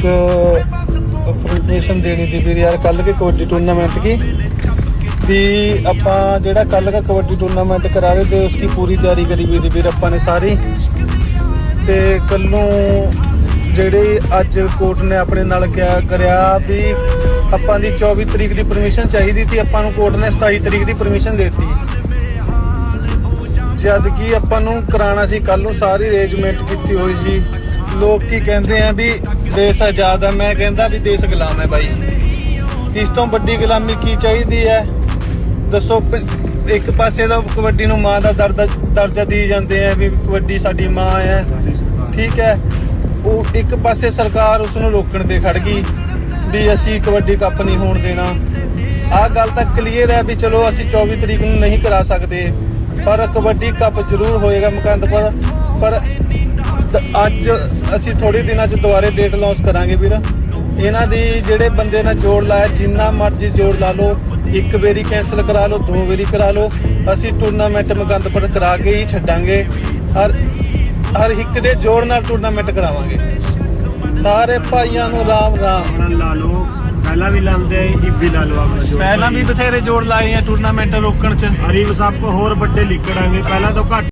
एक इंफॉर्मेशन देनी थी फिर यार कल के कबड्डी टूर्नामेंट की भी अपा जेड़ा कल का कबड्डी टूर्नामेंट करा रहे थे उसकी पूरी तैयारी करी हुई थी फिर अपा ने सारी ਤੇ ਕੱਲੋਂ ਜਿਹੜੇ ਅੱਜ ਕੋਰਟ ਨੇ ਆਪਣੇ ਨਾਲ ਕਿਹਾ ਕਰਿਆ ਵੀ ਆਪਾਂ ਦੀ 24 ਤਰੀਕ ਦੀ ਪਰਮਿਸ਼ਨ ਚਾਹੀਦੀ ਸੀ, ਆਪਾਂ ਨੂੰ ਕੋਰਟ ਨੇ 27 ਤਰੀਕ ਦੀ ਪਰਮਿਸ਼ਨ ਦਿੱਤੀ। ਜਦ ਕਿ ਆਪਾਂ ਨੂੰ ਕਰਾਣਾ ਸੀ ਕੱਲ ਨੂੰ ਸਾਰੀ ਅਰੇਂਜਮੈਂਟ ਕੀਤੀ ਹੋਈ ਸੀ। ਲੋਕ ਕੀ ਕਹਿੰਦੇ ਆ ਵੀ ਦੇਸ਼ ਆਜ਼ਾਦ ਹੈ ਮੈਂ ਕਹਿੰਦਾ ਵੀ ਦੇਸ਼ ਗੁਲਾਮ ਹੈ ਬਾਈ। ਇਸ ਤੋਂ ਵੱਡੀ ਗੁਲਾਮੀ ਕੀ ਚਾਹੀਦੀ ਹੈ? ਦੱਸੋ ਇੱਕ ਪਾਸੇ ਦਾ ਕਬੱਡੀ ਨੂੰ ਮਾਂ ਦਾ ਦਰਜਾ ਦਰਜਾ ਦੀ ਜਾਂਦੇ ਆ ਵੀ ਕਬੱਡੀ ਸਾਡੀ ਮਾਂ ਹੈ। ਠੀਕ ਹੈ। ਉਹ ਇੱਕ ਪਾਸੇ ਸਰਕਾਰ ਉਸ ਨੂੰ ਰੋਕਣ ਤੇ ਖੜ ਗਈ ਵੀ ਅਸੀਂ ਕਬੱਡੀ ਕੱਪ ਨਹੀਂ ਹੋਣ ਦੇਣਾ। ਆਹ ਗੱਲ ਤਾਂ ਕਲੀਅਰ ਹੈ ਵੀ ਚਲੋ ਅਸੀਂ 24 ਤਰੀਕ ਨੂੰ ਨਹੀਂ ਕਰਾ ਸਕਦੇ, ਪਰ ਕਬੱਡੀ ਕੱਪ ਜ਼ਰੂਰ ਹੋਏਗਾ ਮੁਕੰਦਪੁਰ। ਪਰ ਦ- ਅੱਜ ਅਸੀਂ ਥੋੜੇ ਦਿਨਾਂ 'ਚ ਦੁਬਾਰੇ ਡੇਟ ਲਾਂਚ ਕਰਾਂਗੇ ਵੀਰ। ਇਹਨਾਂ ਦੀ ਜਿਹੜੇ ਬੰਦੇ ਨਾਲ ਜੋੜ ਲਾਇਆ ਜਿੰਨਾ ਮਰਜ਼ੀ ਜੋੜ ਲਾ ਲਓ ਇੱਕ ਵਾਰੀ ਕੈਨਸਲ ਕਰਾ ਲਓ ਦੋ ਵਾਰੀ ਕਰਾ ਲਓ ਅਸੀਂ ਟੂਰਨਾਮੈਂਟ ਮੁਕੰਦਪੁਰ ਕਰਾ ਕੇ ਹੀ ਛੱਡਾਂਗੇ। ਹਰ ਹਰ ਇੱਕ ਦੇ ਜੋੜ ਨਾਲ ਟੂਰਨਾਮੈਂਟ ਕਰਾਵਾਂਗੇ। ਸਾਰੇ ਭਾਈਆਂ ਨੂੰ ਰਾਮ ਰਾਮ। ਆਪਣਾ ਲਾ ਲਓ ਪਹਿਲਾਂ ਵੀ ਲਾਉਂਦੇ ਇਹ ਵੀ ਲਾ ਲਓ ਆਪਣਾ ਜੋ ਪਹਿਲਾਂ ਵੀ ਬਥੇਰੇ ਜੋੜ ਲਾਏ ਆ ਟੂਰਨਾਮੈਂਟ ਰੋਕਣ 'ਚ। ਹਰੀ ਵਸੱਪ ਹੋਰ ਵੱਡੇ ਲਿਕੜਾਂਗੇ ਪਹਿਲਾਂ ਤੋਂ ਘੱਟ